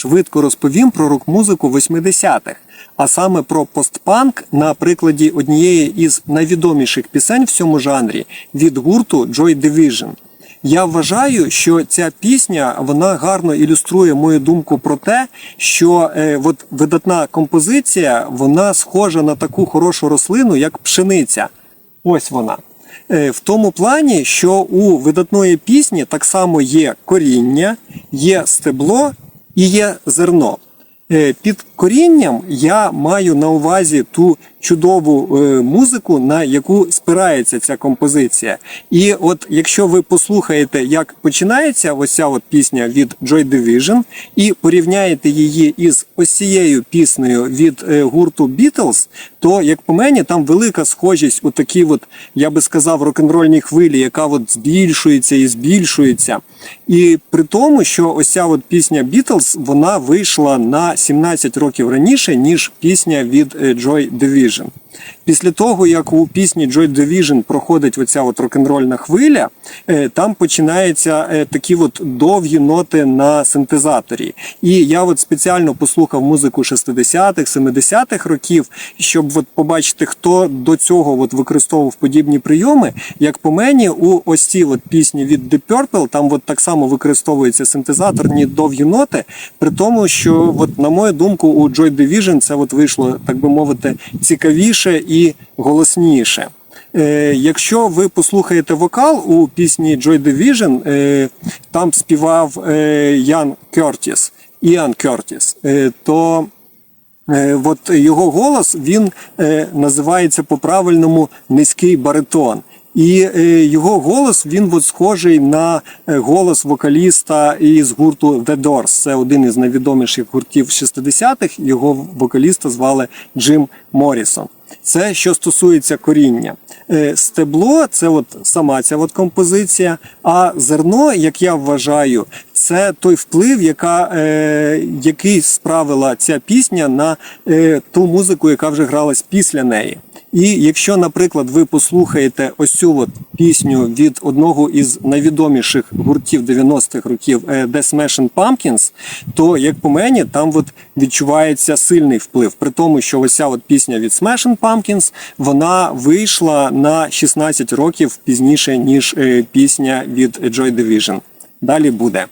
швидко розповім про рок-музику 80-х, а саме про постпанк на прикладі однієї із найвідоміших пісень в цьому жанрі від гурту Joy Division. Я вважаю, що ця пісня вона гарно ілюструє мою думку про те, що е, от видатна композиція вона схожа на таку хорошу рослину, як пшениця. Ось вона. Е, В тому плані, що у видатної пісні так само є коріння, є стебло і є зерно. Е, Під корінням я маю на увазі ту чудову е, музику, на яку спирається ця композиція. І от якщо ви послухаєте, як починається ось ця от пісня від Joy Division, і порівняєте її із ось цією піснею від е, гурту Beatles, то як по мені там велика схожість у такій, от, я би сказав, рок-н-рольній хвилі, яка от збільшується і збільшується. І при тому, що ось ця от пісня Beatles, вона вийшла на 17 років раніше, ніж пісня від е, Joy Division. vision. Після того, як у пісні Joy Division проходить оця от рок-н-рольна хвиля, е, там починаються е, такі от довгі ноти на синтезаторі. І я от спеціально послухав музику 60-х, 70-х років, щоб от побачити, хто до цього от використовував подібні прийоми. Як по мені, у ось цій от пісні від Deep Purple, там от так само використовується синтезаторні довгі ноти, при тому, що, от, на мою думку, у Joy Division це от вийшло, так би мовити, цікавіше і голосніше. Е, якщо ви послухаєте вокал у пісні Joy Division, е, там співав е, Ян Кертіс, Іан Кертіс, то от його голос він називається по-правильному низький баритон. І е, його голос він от схожий на е, голос вокаліста із гурту The Doors. Це один із найвідоміших гуртів 60-х. Його вокаліста звали Джим Моррісон. Це що стосується коріння. Е, Стебло це от сама ця от композиція, а зерно, як я вважаю, це той вплив, яка, е, який справила ця пісня на е, ту музику, яка вже гралась після неї. І якщо, наприклад, ви послухаєте ось цю от пісню від одного із найвідоміших гуртів 90-х років е, The Smashing Pumpkins, то як по мені, там от відчувається сильний вплив. При тому, що ось ця от пісня від Smashing Pumpkins, вона вийшла на 16 років пізніше, ніж е, пісня від Joy Division. Далі буде.